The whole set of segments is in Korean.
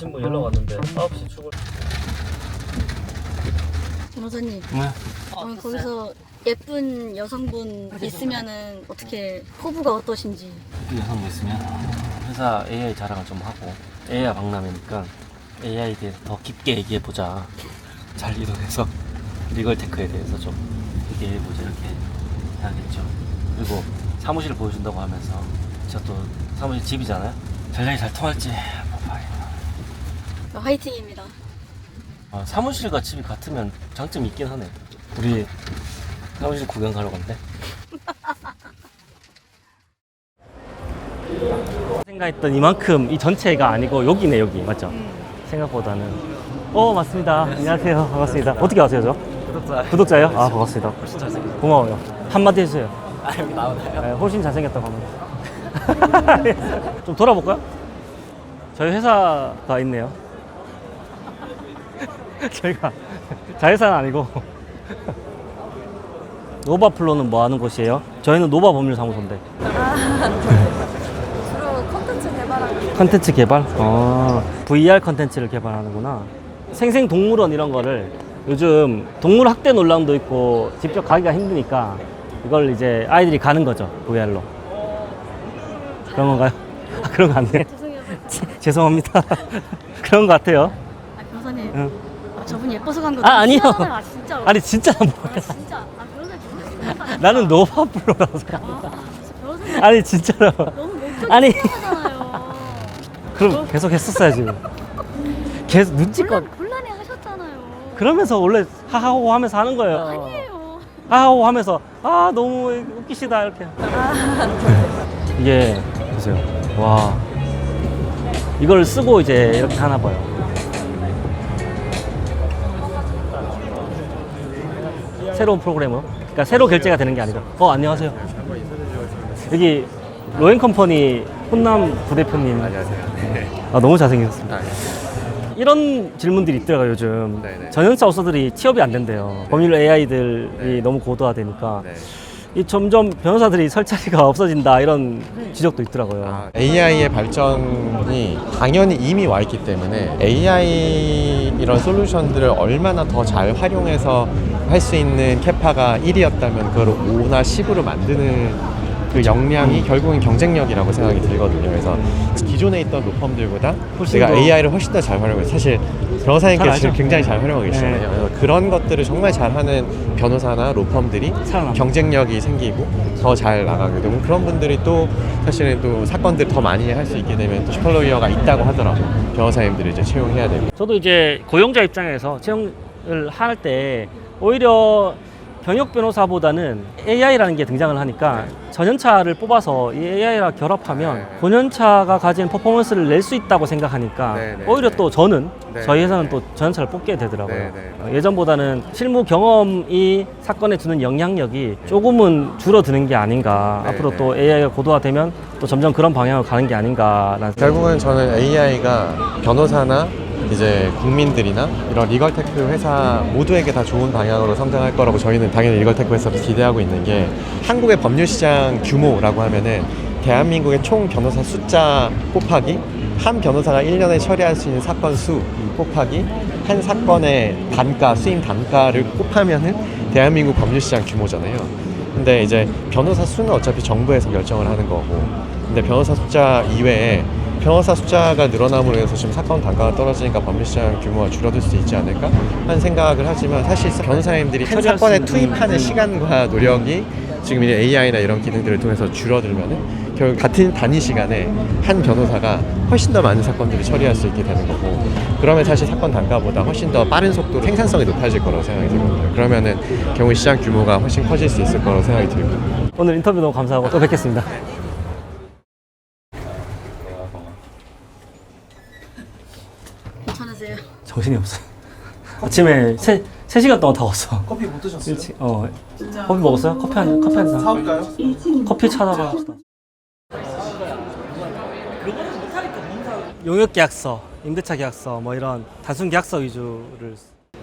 신문 연락 왔는데 9시 출근. 변호사님 네. 어, 거기서 예쁜 여성분 있으면은 어떻게 포부가 어떠신지 여성 있으면 회사 AI 자랑을 좀 하고 AI 박람회니까 AI에 대해서 더 깊게 얘기해 보자. 잘 이동해서 리걸 테크에 대해서 좀 얘기해 보자 이렇게 해야겠죠. 그리고 사무실 보여준다고 하면서 제가 또 사무실 집이잖아요. 전략이 잘 통할지. 화이팅입니다. 아, 사무실과 집이 같으면 장점이 있긴 하네. 우리 사무실 구경 가러 간대. 생각했던 이만큼 이 전체가 아니고 여기네 여기 맞죠? 생각보다는 어 맞습니다. 안녕하세요 반갑습니다. 어떻게 아세요 저? 구독자 구독자요? 아 반갑습니다. 훨씬 잘생겼어. 고마워요. 한마디 해주세요. 아 여기 나오나요? 네, 훨씬 잘생겼다고 합니다. 좀 돌아볼까요? 저희 회사가 있네요. 저희가 자회사는 아니고 노바플로는 뭐 하는 곳이에요? 저희는 노바 법률 사무소인데 주로 콘텐츠 개발하는 컨텐츠 개발? 어, VR 컨텐츠를 개발하는구나. 생생 동물원 이런 거를 요즘 동물 학대 논란도 있고 직접 가기가 힘드니까 이걸 이제 아이들이 가는 거죠 VR로. 그런 건가요? 아, 그런 거 아니에요? 죄송해요. 죄송합니다. 그런 거 같아요. 아, 변호사님 응. 아, 저분 예뻐서 간 거. 아, 아니요. 아 진짜. 아니 진짜 뭐야? 아, 진짜. 아. 나는 노바플로라고 생각. 아, 진짜 변호사님 아니 진짜로. 너무 목적이 아니. 그럼 계속 했었어야지. 계속 눈치껏. 곤란, 곤란해 하셨잖아요. 그러면서 원래 하하호 하면서 하는 거예요. 아니에요. 하하호 하면서 아 너무 웃기시다 이렇게. 이게 보세요. 와 이걸 쓰고 이제 이렇게 하나 봐요. 새로운 프로그램으로. 그러니까 새로 결제가 되는 게 아니라. 어 안녕하세요. 여기 로엔 컴퍼니 혼남 부대표님. 안녕하세요. 아 너무 잘생기셨습니다. 이런 질문들이 있더라고요 요즘 네네. 전현사 업소들이 취업이 안 된대요 법률 AI들이 네. 너무 고도화되니까 네. 이 점점 변호사들이 설 자리가 없어진다 이런 지적도 있더라고요 아, AI의 발전이 당연히 이미 와 있기 때문에 AI 이런 솔루션들을 얼마나 더 잘 활용해서 할 수 있는 캐파가 1이었다면 그걸 5나 10으로 만드는 그 역량이 결국은 경쟁력이라고 생각이 들거든요. 그래서 기존에 있던 로펌들보다 훨씬 더- AI를 훨씬 더 잘 활용해요. 사실 변호사님께서 잘 지금. 굉장히 잘 활용하고 계시잖아요. 네. 그래서 그런 것들을 정말 잘하는 변호사나 로펌들이 살아남죠. 경쟁력이 생기고 더 잘 나가게 되고 그런 분들이 또 사실은 또 사건들 더 많이 할 수 있게 되면 또 슈퍼로이어가 있다고 하더라고요. 변호사님들을 이제 채용해야 되고. 저도 이제 고용자 입장에서 채용을 할 때 오히려 경력 변호사보다는 AI라는 게 등장을 하니까 전연차를 뽑아서 이 AI랑 결합하면 네. 본연차가 가진 퍼포먼스를 낼 수 있다고 생각하니까 네, 네, 오히려 네. 또 저는 네, 저희 회사는 네. 또 전연차를 뽑게 되더라고요. 네, 네. 어, 예전보다는 실무 경험이 사건에 주는 영향력이 조금은 줄어드는 게 아닌가. 네, 앞으로 네. 또 AI가 고도화되면 또 점점 그런 방향으로 가는 게 아닌가라는 결국은 저는 AI가 변호사나 이제 국민들이나 이런 리걸테크 회사 모두에게 다 좋은 방향으로 성장할 거라고 저희는 당연히 리걸테크 회사도 기대하고 있는 게 한국의 법률 시장 규모라고 하면은 대한민국의 총 변호사 숫자 곱하기 한 변호사가 1년에 처리할 수 있는 사건 수 곱하기 한 사건의 단가, 수임 단가를 곱하면은 대한민국 법률 시장 규모잖아요. 근데 이제 변호사 수는 어차피 정부에서 결정을 하는 거고 근데 변호사 숫자 이외에 변호사 숫자가 늘어남으로 해서 지금 사건 단가가 떨어지니까 법률시장 규모가 줄어들 수 있지 않을까 하는 생각을 하지만 사실 변호사님들이 한 사건에 투입하는. 시간과 노력이 지금 이제 AI나 이런 기능들을 통해서 줄어들면은 결국 같은 단위 시간에 한 변호사가 훨씬 더 많은 사건들을 처리할 수 있게 되는 거고 그러면 사실 사건 단가보다 훨씬 더 빠른 속도 생산성이 높아질 거라고 생각이 들거든요 그러면은 경우 시장 규모가 훨씬 커질 수 있을 거라고 생각이 들고 오늘 인터뷰 너무 감사하고 또 뵙겠습니다. 괜찮으세요? 정신이 없어요. 아침에 세, 세 시간 동안 다 왔어. 커피 못 드셨어요? 일찍, 어. 커피 먹었어요? 커피 한, 커피 한 잔. 사올까요? 커피 찾아가 합시다. 용역 계약서, 임대차 계약서, 뭐 이런 단순 계약서 위주를.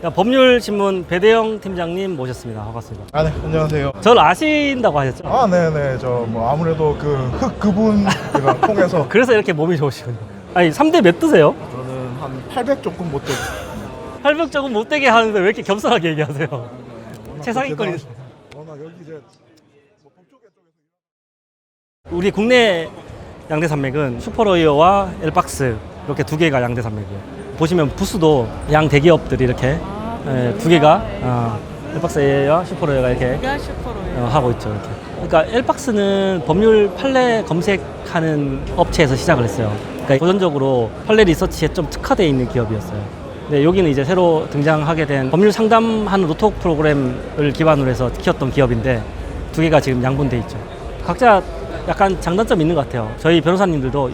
그냥 법률 신문 배대영 팀장님 모셨습니다. 반갑습니다. 아, 네, 안녕하세요. 저를 아신다고 하셨죠? 아, 네네. 저 뭐 아무래도 그 흑 그분이랑 통해서 그래서 이렇게 몸이 좋으시군요. 아니, 3대 몇 드세요? 한 800 조금 못 되고. 800 조금 못 되게 하는데 왜 이렇게 겸손하게 얘기하세요? 최상위권이 대단하시- 워낙 여기 이제 뭐 쪽에서 우리 국내 양대 산맥은 슈퍼로이어와 엘박스 이렇게 두 개가 양대 산맥이에요. 보시면 부스도 양 대기업들이 이렇게 예, 두 개가 어, 엘박스 A와 슈퍼로이어가 이렇게 어, 하고 있죠. 이렇게. 그러니까 엘박스는 법률 판례 검색하는 업체에서 시작을 했어요. 그러니까 고전적으로 판례 리서치에 좀 특화되어 있는 기업이었어요. 근데 여기는 이제 새로 등장하게 된 법률 상담하는 노트북 프로그램을 기반으로 해서 키웠던 기업인데 두 개가 지금 양분돼 있죠. 각자 약간 장단점이 있는 것 같아요. 저희 변호사님들도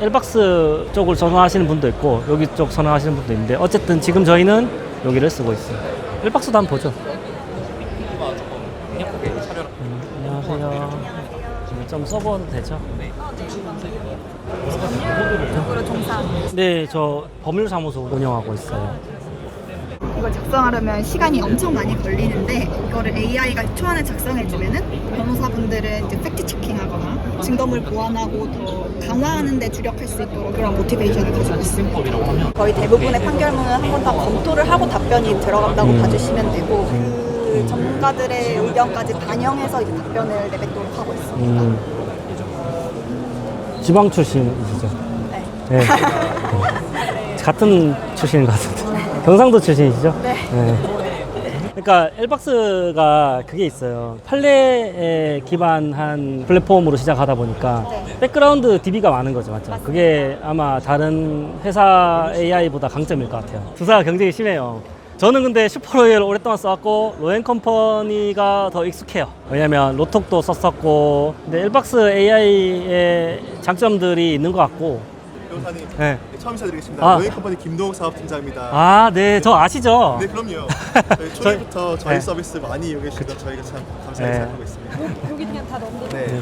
엘박스 쪽을 선호하시는 분도 있고 여기 쪽 선호하시는 분도 있는데 어쨌든 지금 저희는 여기를 쓰고 있어요. 엘박스도 한번 보죠. 음, 안녕하세요. 좀 써봐도 되죠? 법률적으로 종사. 네, 저 법률사무소 운영하고 있어요. 이걸 작성하려면 시간이 엄청 많이 걸리는데 이거를 AI가 초안을 작성해주면은 변호사분들은 이제 팩트 체킹하거나 증거물 보완하고 더 강화하는 데 주력할 수 있도록 그런 모티베이션을 가지고 있습니다. 거의 대부분의 판결문은 한 번 다 검토를 하고 답변이 들어간다고 음. 봐주시면 되고 그 전문가들의 의견까지 반영해서 이제 답변을 내뱉도록 하고 있습니다. 음, 지방 출신이시죠? 네. 네. 같은 출신인 것 같은데. 경상도 출신이시죠? 네. 그러니까 엘박스가 그게 있어요. 판례에 기반한 플랫폼으로 시작하다 보니까 네. 백그라운드 DB가 많은 거죠, 맞죠? 그게 아마 다른 회사 AI보다 강점일 것 같아요. 두사가 경쟁이 심해요. 저는 근데 슈퍼로이를 오랫동안 써왔고 로엔 컴퍼니가 더 익숙해요. 왜냐면 로톡도 썼었고 근데 엘박스 AI의 장점들이 있는 것 같고 변호사님 네. 네, 처음 인사드리겠습니다. 아. 여행 컴퍼니 김동욱 사업팀장입니다. 아, 네, 저 아시죠? 네 그럼요. 저희 초기부터 저희 네. 서비스 많이 이용해 주셔서 저희가 참 감사하게 네. 생각하고 있습니다. 다 넘겨. 네.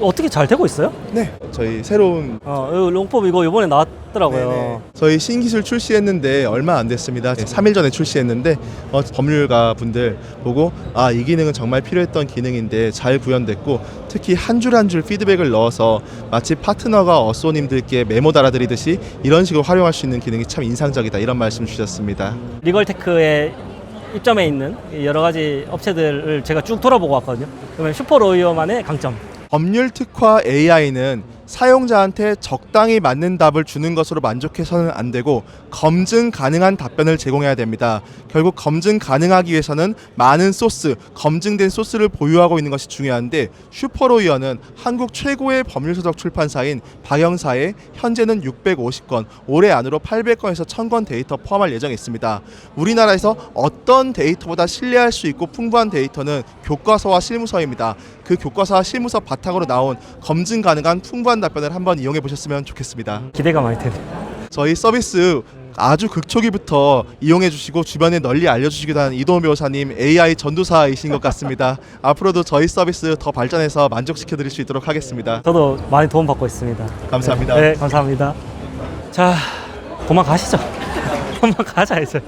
어떻게 잘 되고 있어요? 네. 저희 새로운 어, 이 롱폼 이거 이번에 나왔더라고요. 네네. 저희 신기술 출시했는데 얼마 안 됐습니다. 3일 전에 출시했는데 어, 법률가 분들 보고 아 이 기능은 정말 필요했던 기능인데 잘 구현됐고 특히 한 줄 한 줄 피드백을 넣어서 마치 파트너가 어쏘님들께 메모 달아드리듯이 이런 식으로 활용할 수 있는 기능이 참 인상적이다 이런 말씀 주셨습니다. 리걸테크의 입점에 있는 이 여러 가지 업체들을 제가 쭉 돌아보고 왔거든요. 그러면 슈퍼로이어만의 강점. 법률 특화 AI는 사용자한테 적당히 맞는 답을 주는 것으로 만족해서는 안 되고 검증 가능한 답변을 제공해야 됩니다. 결국 검증 가능하기 위해서는 많은 소스, 검증된 소스를 보유하고 있는 것이 중요한데 슈퍼로이어는 한국 최고의 법률서적 출판사인 박영사의 현재는 650건, 올해 안으로 800건에서 1000건 데이터 포함할 예정에 있습니다. 우리나라에서 어떤 데이터보다 신뢰할 수 있고 풍부한 데이터는 교과서와 실무서입니다. 그 교과서와 실무서 바탕으로 나온 검증 가능한 풍부 한 답변을 한번 이용해 보셨으면 좋겠습니다. 기대가 많이 되네요. 저희 서비스 아주 극초기부터 이용해 주시고 주변에 널리 알려주시기도 한 이도훈 변호사님 AI 전도사이신 것 같습니다. 앞으로도 저희 서비스 더 발전해서 만족시켜 드릴 수 있도록 하겠습니다. 저도 많이 도움 받고 있습니다. 감사합니다. 네, 감사합니다. 자, 도망가시죠. 도망가자 이제.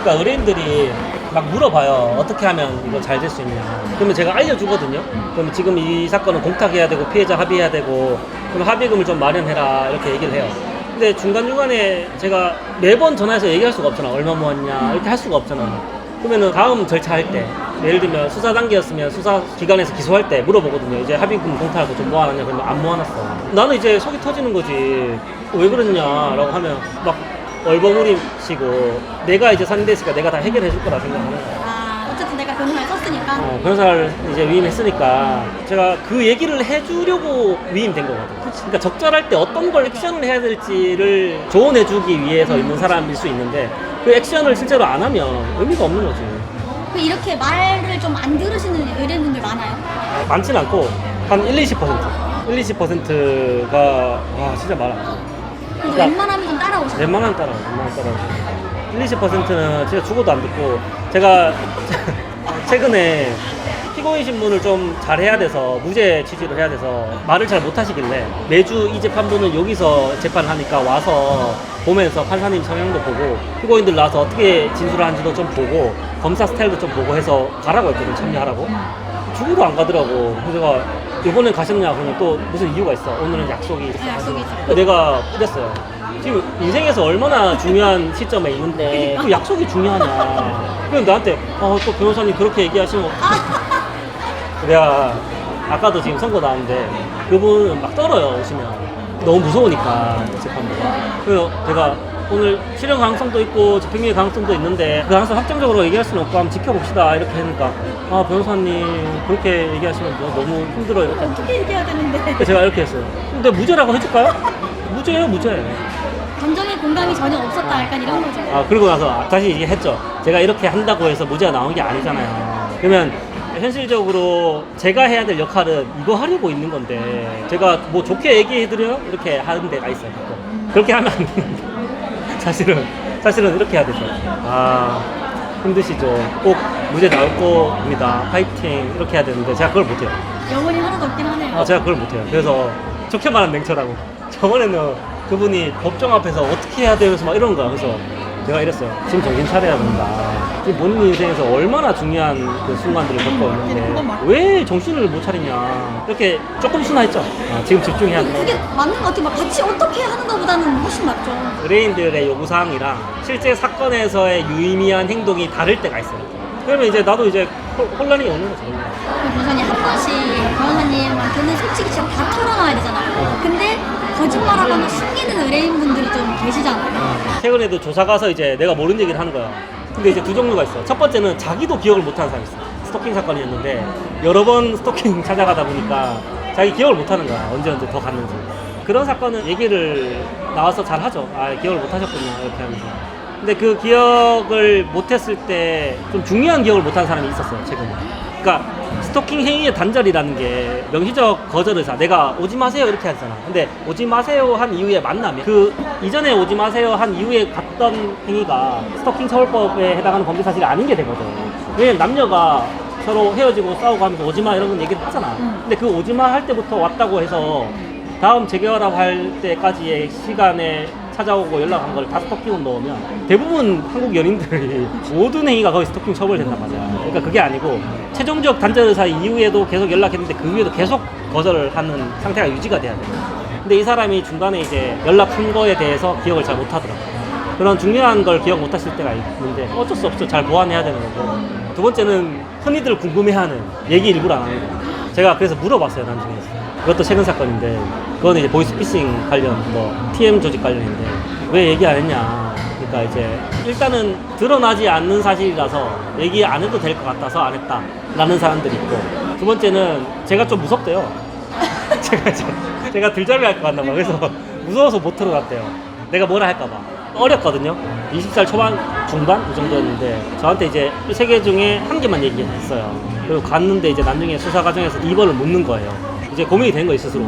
그러니까 의뢰인들이 막 물어봐요. 어떻게 하면 이거 잘 될 수 있냐. 그러면 제가 알려주거든요. 그럼 지금 이 사건은 공탁해야 되고 피해자 합의해야 되고 그럼 합의금을 좀 마련해라 이렇게 얘기를 해요. 근데 중간중간에 제가 매번 전화해서 얘기할 수가 없잖아. 얼마 모았냐 이렇게 할 수가 없잖아. 그러면은 다음 절차 할 때 예를 들면 수사 단계였으면 수사 기관에서 기소할 때 물어보거든요. 이제 합의금 공탁하고 좀 모아놨냐 그러면 안 모아놨어. 나는 이제 속이 터지는 거지. 왜 그러냐라고 하면 막 얼버무리시고 내가 이제 상대했으니까 내가 다 해결해 줄 거라 생각하는 거야. 아, 어쨌든 내가 변호사를 썼으니까. 어, 변호사를 이제 위임했으니까 제가 그 얘기를 해주려고 위임된 거거든. 그러니까 적절할 때 어떤 걸 액션을 해야 될지를 조언해주기 위해서 있는 사람일 수 있는데 그 액션을 실제로 안 하면 의미가 없는 거지. 그 이렇게 말을 좀 안 들으시는 의뢰인분들 많아요? 많진 않고 한 1, 20%. 1, 20%가 와 진짜 많아. 그래도 야. 웬만하면 좀 따라오셔요. 웬만하면 따라와, 웬만하면 따라와. 1, 20%는 진짜 죽어도 안 듣고 제가 최근에 피고인 신문을 좀 잘해야 돼서 무죄 취지를 해야 돼서 말을 잘 못하시길래 매주 이 재판부는 여기서 재판을 하니까 와서 보면서 판사님 성향도 보고 피고인들 나와서 어떻게 진술을 하는지도 좀 보고 검사 스타일도 좀 보고 해서 가라고 했거든 참여하라고 죽어도 안 가더라고 그래서 제가 이번엔 가셨냐? 그러면 또 무슨 이유가 있어. 오늘은 약속이 있어. 약속이 있어. 근데 내가 이랬어요. 지금 인생에서 얼마나 중요한 시점에 있는데 그 약속이 중요하냐. 그럼 나한테 어, 또 변호사님 그렇게 얘기하시면 내가 아까도 지금 선거 나왔는데 그분 막 떨어요 오시면 너무 무서우니까 재판부가 그래서 제가 오늘 실형 가능성도 있고 집행유예 가능성도 있는데 그 가능성 확정적으로 얘기할 수는 없고 한번 지켜봅시다. 이렇게 하니까. 아 변호사님 그렇게 얘기하시면 너- 너무 힘들어요. 이렇게 어떻게 얘기해야 되는데. 그래서 제가 이렇게 했어요. 근데 무죄라고 해줄까요? 무죄예요 무죄. 감정의 공감이 전혀 없었다 약간 이런 거죠. 아 그리고 나서 다시 얘기했죠. 제가 이렇게 한다고 해서 무죄가 나온 게 아니잖아요. 그러면 현실적으로 제가 해야 될 역할은 이거 하려고 있는 건데 제가 뭐 좋게 얘기해드려요? 이렇게 하는 데가 있어요. 그렇게 하면 안 되는데 사실은 사실은 이렇게 해야 되죠. 아 힘드시죠. 꼭 무죄 나올 겁니다. 파이팅 이렇게 해야 되는데 제가 그걸 못해요. 영혼이 하나도 없긴 하네요 아, 제가 그걸 못해요. 그래서 좋게 말하면 냉철하고 저번에는 그분이 법정 앞에서 어떻게 해야 되면서 막 이런 거야. 그래서 제가 이랬어요. 지금 정신 차려야 된다. 지금 본인 인생에서 얼마나 중요한 그 순간들을 겪고 있는데 왜 정신을 못 차리냐. 이렇게 조금 순화했죠. 아, 지금 집중해야 그게 된다. 맞는 것 같아요 막 같이 어떻게 하는 것보다는 훨씬 낫죠 의뢰인들의 요구사항이랑 실제 사건에서의 유의미한 행동이 다를 때가 있어요. 그러면 이제 나도 이제 혼- 혼란이 오는 거죠. 그 변호사님 한 번씩 변호사님한테는 솔직히 진짜 다 털어놔야 되잖아요 근데 거짓말하거나 숨기는 의뢰인분들이 좀 계시잖아요 최근에도 조사 가서 이제 내가 모르는 얘기를 하는 거야. 근데 이제 두 종류가 있어. 첫 번째는 자기도 기억을 못하는 사람이 있어. 스토킹 사건이었는데 여러 번 스토킹 찾아가다 보니까 자기 기억을 못하는 거야. 언제 언제 더 갔는지. 그런 사건은 얘기를 나와서 잘 하죠. 아 기억을 못하셨군요. 이렇게 하면서. 근데 그 기억을 못했을 때 좀 중요한 기억을 못한 사람이 있었어요. 최근에. 그러니까 스토킹 행위의 단절이라는 게 명시적 거절 의사. 내가 오지 마세요 이렇게 하잖아. 근데 오지 마세요 한 이후에 만나면 그 이전에 오지 마세요 한 이후에 갔던 행위가 스토킹 처벌법에 해당하는 범죄 사실이 아닌 게 되거든. 왜냐면 남녀가 서로 헤어지고 싸우고 하면서 오지 마 이런 건 얘기를 하잖아. 근데 그 오지 마 할 때부터 왔다고 해서 다음 재결합 할 때까지의 시간에 찾아오고 연락한 걸 다 스토킹으로 넣으면 대부분 한국 연인들이 모든 행위가 거의 스토킹 처벌된단 말이야. 그러니까 그게 아니고 최종적 단절 의사 이후에도 계속 연락했는데 그 후에도 계속 거절을 하는 상태가 유지가 돼야 돼. 근데 이 사람이 중간에 이제 연락한 거에 대해서 기억을 잘 못 하더라고. 그런 중요한 걸 기억 못 하실 때가 있는데 어쩔 수 없죠. 잘 보완해야 되는 거고. 두 번째는 흔히들 궁금해하는 얘기 일부러 안 하는 거. 제가 그래서 물어봤어요 나중에. 그것도 최근 사건인데 그거는 이제 보이스피싱 관련 뭐 TM 조직 관련인데 왜 얘기 안 했냐. 그러니까 이제 일단은 드러나지 않는 사실이라서 얘기 안 해도 될 것 같아서 안 했다 라는 사람들이 있고 두 번째는 제가 좀 무섭대요. 제가 제가 들잡이 할 것 같나 봐. 그래서 무서워서 못 들어갔대요. 내가 뭐라 할까 봐. 어렸거든요. 20살 초반, 중반 이 정도였는데 저한테 이제 세 개 중에 한 개만 얘기했어요. 그리고 갔는데 이제 나중에 수사 과정에서 2번을 묻는 거예요. 이제 고민이 된 거예요 스스로.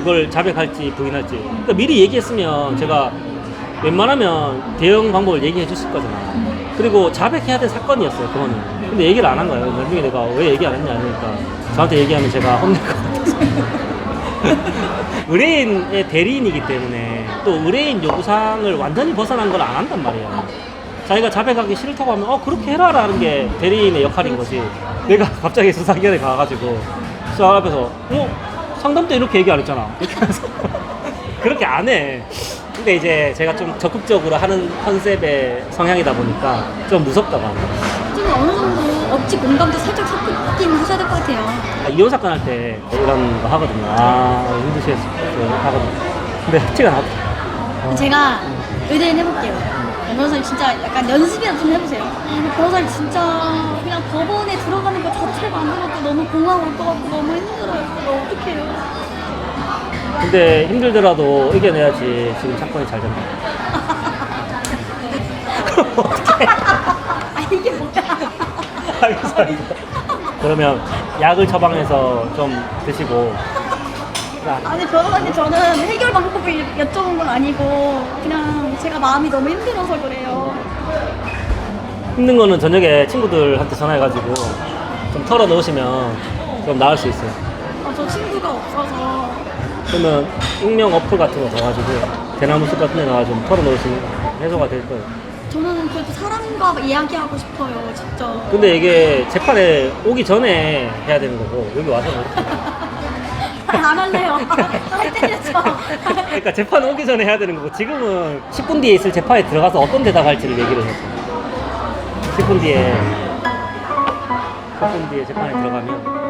이걸 자백할지 부인할지. 그러니까 미리 얘기했으면 제가 웬만하면 대응 방법을 얘기해 주실 거잖아. 그리고 자백해야 될 사건이었어요, 그거는. 근데 얘기를 안 한 거예요. 나중에 내가 왜 얘기 안 했냐 하니까 저한테 얘기하면 제가 혼낼 것 같아서. 의뢰인의 대리인이기 때문에 또 의뢰인 요구사항을 완전히 벗어난 걸 안 한단 말이에요. 자기가 자백하기 싫다고 하면 어 그렇게 해라라는 게 대리인의 역할인 거지. 내가 갑자기 수사기관에 가가지고 수사 앞에서 어 상담 때 이렇게 얘기 안 했잖아. 이렇게 하면서 그렇게 안 해. 근데 이제 제가 좀 적극적으로 하는 컨셉의 성향이다 보니까 좀 무섭다고 거예요. 좀 어느 정도 억지 공감도 살짝 섞긴 하셔야 될 것 같아요 아, 이혼 사건 할 때 이런 거 하거든요. 아 힘드시겠어 하거든요. 근데 합치가 나더라고요. 제가 의뢰인 해볼게요. 변호사님 진짜 약간 연습이라도 좀 해보세요. 변호사님 진짜 그냥 법원에 들어가는 것 들어도 너무 공허할 것 같고 너무 힘들어요. 이거 어떡해요. 근데 힘들더라도 이겨내야지 지금 사건이 잘 된다. 아 이게 뭐야. 알겠어, 알겠어. 그러면 약을 처방해서 좀 드시고. 자, 아니 변호사님 저는 해결 방법을 여쭤본 건 아니고 그냥 제가 마음이 너무 힘들어서 그래요. 힘든 거는 저녁에 친구들한테 전화해가지고 좀 털어 놓으시면 좀 나을 수 있어요. 아, 저 친구가 없어서 그러면 익명 어플 같은 거 넣어가지고 대나무 숲 같은 데 넣어가지고 좀 털어 놓으시면 해소가 될 거예요. 저는 그래도 사람과 이야기하고 싶어요, 직접. 근데 이게 재판에 오기 전에 해야 되는 거고 여기 와서 뭐 안 할래요. 날 때렸죠. 그러니까 재판 오기 전에 해야 되는 거고 지금은 10분 뒤에 있을 재판에 들어가서 어떤 대답 할지를 얘기를 했어. 10분 뒤에 10분 뒤에 재판에 들어가면